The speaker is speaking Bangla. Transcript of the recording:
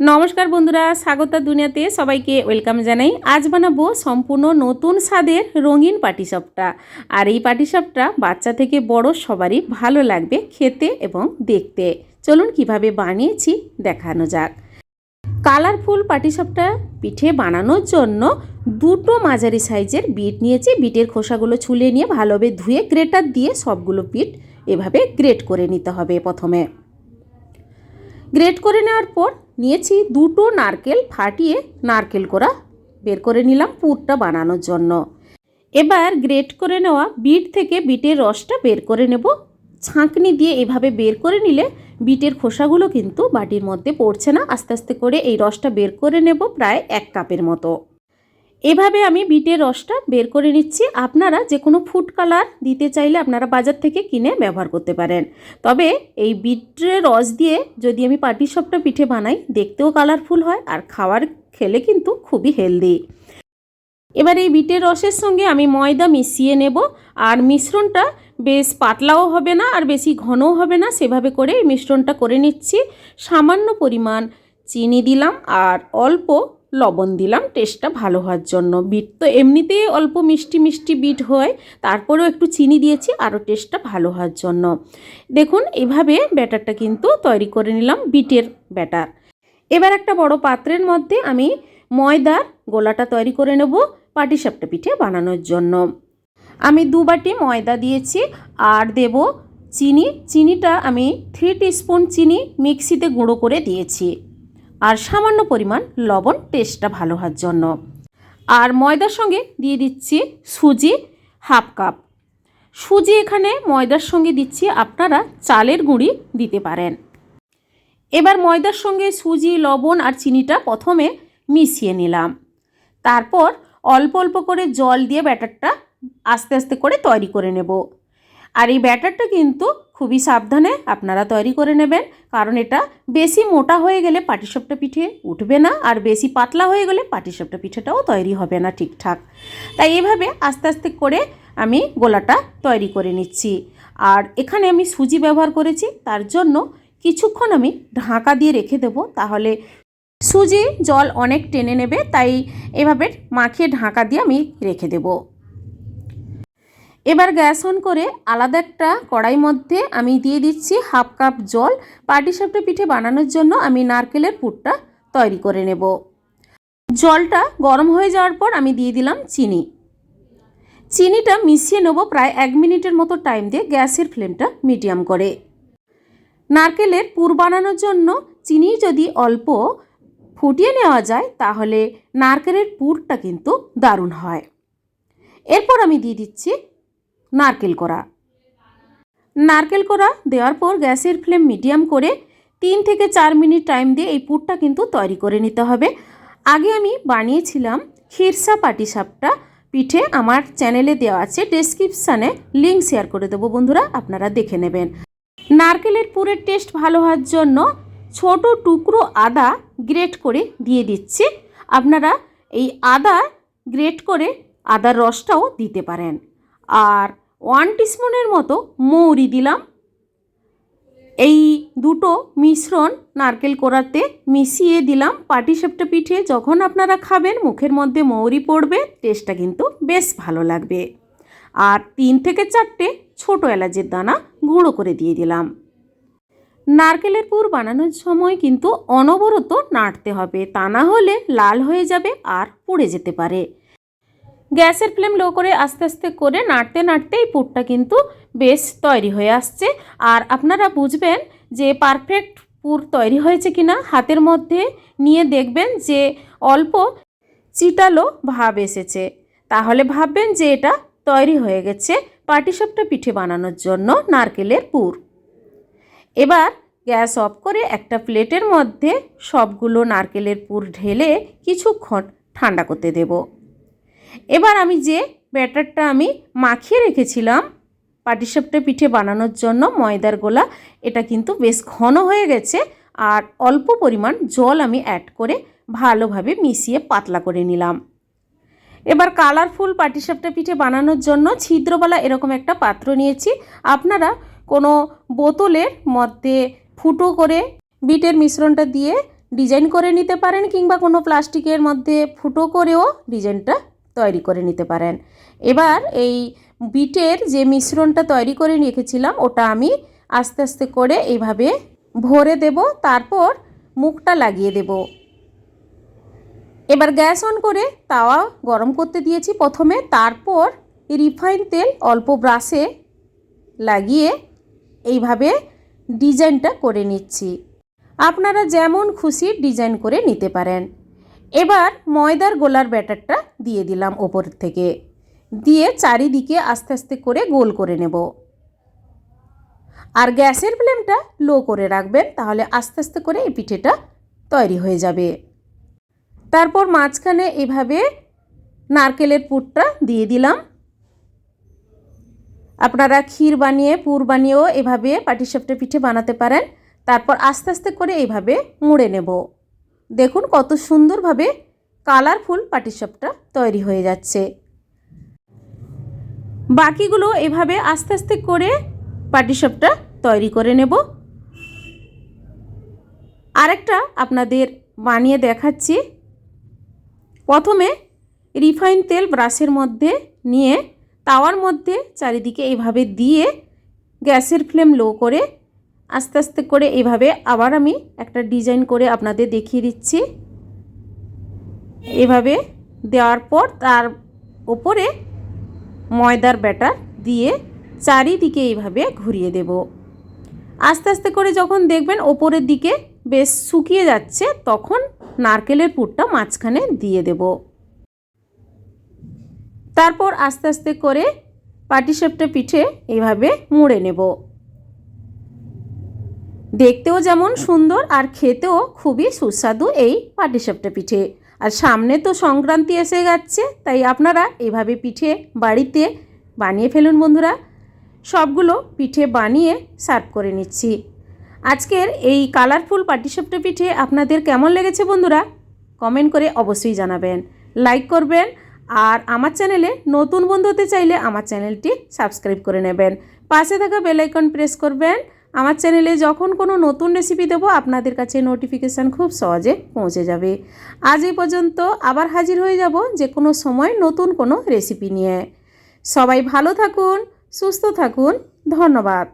নমস্কার বন্ধুরা, স্বাগত দুনিয়াতে সবাইকে ওয়েলকাম জানাই। আজ বানাবো সম্পূর্ণ নতুন স্বাদের রঙিন পাটিসাপটা। আর এই পাটিসাপটা বাচ্চা থেকে বড় সবারই ভালো লাগবে খেতে এবং দেখতে। চলুন কীভাবে বানিয়েছি দেখানো যাক। কালারফুল পাটিসাপটা পিঠে বানানোর জন্য দুটো মাঝারি সাইজের বিট নিয়েছি। বিটের খোসাগুলো ছুলে নিয়ে ভালোভাবে ধুয়ে গ্রেটার দিয়ে সবগুলো পিঠ এভাবে গ্রেট করে নিতে হবে প্রথমে। গ্রেট করে নেওয়ার পর নিয়েছি দুটো নারকেল ফাটিয়ে নারকেল করা বের করে নিলাম পুরটা বানানোর জন্য। এবার গ্রেট করে নেওয়া বিট থেকে বিটের রসটা বের করে নেব। ছাঁকনি দিয়ে এভাবে বের করে নিলে বিটের খোসাগুলো কিন্তু বাটির মধ্যে পড়ছে না। আস্তে আস্তে করে এই রসটা বের করে নেব প্রায় এক কাপের মতো। এভাবে আমি বিটের রসটা বের করে নিচ্ছি। আপনারা যে কোনো ফুড কালার দিতে চাইলে আপনারা বাজার থেকে কিনে ব্যবহার করতে পারেন। তবে এই বিটের রস দিয়ে যদি আমি পাটিসাপটা পিঠে বানাই, দেখতেও কালারফুল হয় আর খাওয়ার খেলে কিন্তু খুবই হেলদি। এবার এই বিটের রসের সঙ্গে আমি ময়দা মিশিয়ে নেব। আর মিশ্রণটা বেশ পাতলাও হবে না আর বেশি ঘনও হবে না। সেভাবে করে এই মিশ্রণটা করে নিচ্ছি। সামান্য পরিমাণ চিনি দিলাম আর অল্প লবণ দিলাম টেস্টটা ভালো হওয়ার জন্য। বিট তো এমনিতেই অল্প মিষ্টি মিষ্টি বিট হয়, তারপরেও একটু চিনি দিয়েছি, আরও টেস্টটা ভালো হওয়ার জন্য। দেখুন, এভাবে ব্যাটারটা কিন্তু তৈরি করে নিলাম বিটের ব্যাটার এবার একটা বড় পাত্রের মধ্যে আমি ময়দার গোলাটা তৈরি করে নেব পাটিসাপটা পিঠে বানানোর জন্য। আমি দু বাটি ময়দা দিয়েছি, আর দেব চিনি। চিনিটা আমি থ্রি স্পুন চিনি মিক্সিতে গুঁড়ো করে দিয়েছি। আর সামান্য পরিমাণ লবণ টেস্টটা ভালো হওয়ার জন্য। আর ময়দার সঙ্গে দিয়ে দিচ্ছি সুজি হাফ কাপ। সুজি এখানে ময়দার সঙ্গে দিচ্ছি আপনারা চালের গুঁড়ি দিতে পারেন। এবার ময়দার সঙ্গে সুজি, লবণ আর চিনিটা প্রথমে মিশিয়ে নিলাম। তারপর অল্প অল্প করে জল দিয়ে ব্যাটারটা আস্তে আস্তে করে তৈরি করে নেব। আর এই ব্যাটারটা কিন্তু খুবই সাবধানে আপনারা তৈরি করে নেবেন, কারণ এটা বেশি মোটা হয়ে গেলে পাটিসাপটা পিঠে উঠবে না, আর বেশি পাতলা হয়ে গেলে পাটিসাপটা পিঠেটাও তৈরি হবে না ঠিকঠাক। তাই এভাবে আস্তে আস্তে করে আমি গোলাটা তৈরি করে নিচ্ছি। আর এখানে আমি সুজি ব্যবহার করেছি, তার জন্য কিছুক্ষণ আমি ঢাকা দিয়ে রেখে দেবো, তাহলে সুজি জল অনেক টেনে নেবে, তাই এভাবে মাখিয়ে ঢাকা দিয়ে আমি রেখে দেবো। এবার গ্যাস অন করে আলাদা একটা কড়াই মধ্যে আমি দিয়ে দিচ্ছি হাফ কাপ জল। পাটিসাপটা পিঠে বানানোর জন্য আমি নারকেলের পুরটা তৈরি করে নেব। জলটা গরম হয়ে যাওয়ার পর আমি দিয়ে দিলাম চিনি। চিনিটা মিশিয়ে নেব প্রায় এক মিনিটের মতো টাইম দিয়ে গ্যাসের ফ্লেমটা মিডিয়াম করে। নারকেলের পুর বানানোর জন্য চিনি যদি অল্প ফুটিয়ে নেওয়া যায় তাহলে নারকেলের পুরটা কিন্তু দারুণ হয়। এরপর আমি দিয়ে দিচ্ছি নারকেল কোড়া নারকেল কোড়া দেওয়ার পর গ্যাসের ফ্লেম মিডিয়াম করে তিন থেকে চার মিনিট টাইম দিয়ে এই পুরটা কিন্তু তৈরি করে নিতে হবে। আগে আমি বানিয়েছিলাম খিরসা পাটিসাপটা পিঠে আমার চ্যানেলে দেওয়া আছে ডেসক্রিপশানে লিঙ্ক শেয়ার করে দেবো বন্ধুরা, আপনারা দেখে নেবেন। নারকেলের পুরের টেস্ট ভালো হওয়ার জন্য ছোট টুকরো আদা গ্রেট করে দিয়ে দিচ্ছি। আপনারা এই আদা গ্রেট করে আদার রসটাও দিতে পারেন। আর ওয়ান টিস্পুনের মতো মৌরি দিলাম। এই দুটো মিশ্রণ নারকেল কোড়াতে মিশিয়ে দিলাম পাটিসাপটা পিঠে। যখন আপনারা খাবেন, মুখের মধ্যে মৌরি পড়বে টেস্টটা কিন্তু বেশ ভালো লাগবে। আর তিন থেকে চারটে ছোটো এলাচের দানা গুঁড়ো করে দিয়ে দিলাম। নারকেলের পুর বানানোর সময় কিন্তু অনবরত নাড়তে হবে। তা না হলে লাল হয়ে যাবে আর পুড়ে যেতে পারে। গ্যাসের ফ্লেম লো করে আস্তে আস্তে করে নাড়তে নাড়তে এই পুরটা কিন্তু বেশ তৈরি হয়ে আসছে। আর আপনারা বুঝবেন যে পারফেক্ট পুর তৈরি হয়েছে কিনা, হাতের মধ্যে নিয়ে দেখবেন যে অল্প চিটালো ভাব এসেছে। তাহলে ভাববেন যে এটা তৈরি হয়ে গেছে পাটিসাপটা পিঠে বানানোর জন্য নারকেলের পুর। এবার গ্যাস অফ করে একটা প্লেটের মধ্যে সবগুলো নারকেলের পুর ঢেলে কিছুক্ষণ ঠান্ডা করতে দেবো। এবার আমি যে ব্যাটারটা আমি মাখিয়ে রেখেছিলাম, পাটিসাপটা পিঠে বানানোর জন্য ময়দার গোলা, এটা কিন্তু বেশ ঘন হয়ে গেছে আর অল্প পরিমাণ জল আমি অ্যাড করে ভালোভাবে মিশিয়ে পাতলা করে নিলাম। এবার কালারফুল পাটিসাপটা পিঠে বানানোর জন্য ছিদ্রওয়ালা এরকম একটা পাত্র নিয়েছি। আপনারা কোনো বোতলের মধ্যে ফুটো করে বিটের মিশ্রণটা দিয়ে ডিজাইন করে নিতে পারেন কিংবা কোনো প্লাস্টিকের মধ্যে ফুটো করেও ডিজাইনটা তৈরি করে নিতে পারেন। এবার এই বিটের যে মিশ্রণটা তৈরি করে রেখেছিলাম, ওটা আমি আস্তে আস্তে করে এইভাবে ভরে দেব, তারপর মুখটা লাগিয়ে দেব। এবার গ্যাস অন করে তাওয়া গরম করতে দিয়েছি প্রথমে, তারপর রিফাইন তেল অল্প ব্রাশে লাগিয়ে এইভাবে ডিজাইনটা করে নিচ্ছি। আপনারা যেমন খুশি ডিজাইন করে নিতে পারেন। এবার ময়দার গোলার ব্যাটারটা দিয়ে দিলাম ওপর থেকে। দিয়ে চারিদিকে আস্তে আস্তে করে গোল করে নেব। আর গ্যাসের ফ্লেমটা লো করে রাখবেন, তাহলে আস্তে আস্তে করে এই পিঠেটা তৈরি হয়ে যাবে। তারপর মাঝখানে এভাবে নারকেলের পুরটা দিয়ে দিলাম। আপনারা ক্ষীর বানিয়ে, পুর বানিয়েও এভাবে পাটিসাপটা পিঠে বানাতে পারেন। তারপর আস্তে আস্তে করে এইভাবে মুড়ে নেব। দেখুন কত সুন্দরভাবে কালারফুল পাটিসাপটা তৈরি হয়ে যাচ্ছে। বাকিগুলো এভাবে আস্তে আস্তে করে পাটিসাপটা তৈরি করে নেব। আরেকটা আপনাদের বানিয়ে দেখাচ্ছি। প্রথমে রিফাইন তেল ব্রাশের মধ্যে নিয়ে তাওয়ার মধ্যে চারিদিকে এইভাবে দিয়ে গ্যাসের ফ্লেম লো করে আস্তে আস্তে করে এভাবে আবার আমি একটা ডিজাইন করে আপনাদের দেখিয়ে দিচ্ছি। এভাবে দেওয়ার পর তার ওপরে ময়দার ব্যাটার দিয়ে চারিদিকে এইভাবে ঘুরিয়ে দেব। আস্তে আস্তে করে যখন দেখবেন ওপরের দিকে বেশ শুকিয়ে যাচ্ছে, তখন নারকেলের পুরটা মাঝখানে দিয়ে দেব। তারপর আস্তে আস্তে করে পাটিসাপটা পিঠে এইভাবে মুড়ে নেব। দেখতেও যেমন সুন্দর আর খেতেও খুবই সুস্বাদু এই পাটিসাপটা পিঠে। আর সামনে তো সংক্রান্তি এসে যাচ্ছে, তাই আপনারা এভাবে পিঠে বাড়িতে বানিয়ে ফেলুন বন্ধুরা। সবগুলো পিঠে বানিয়ে সার্ভ করে নিচ্ছি। আজকের এই কালারফুল পাটিসাপটা পিঠে আপনাদের কেমন লেগেছে বন্ধুরা? কমেন্ট করে অবশ্যই জানাবেন। লাইক করবেন আর আমার চ্যানেলে নতুন বন্ধু হতে চাইলে আমার চ্যানেলটি সাবস্ক্রাইব করে নেবেন। পাশে থাকা বেলাইকন প্রেস করবেন আমার চ্যানেলে যখন কোনো নতুন রেসিপি দেবো, আপনাদের কাছে নোটিফিকেশান খুব সহজে পৌঁছে যাবে। আজ এই পর্যন্ত আবার হাজির হয়ে যাব যে কোনো সময় নতুন কোনো রেসিপি নিয়ে। সবাই ভালো থাকুন, সুস্থ থাকুন, ধন্যবাদ।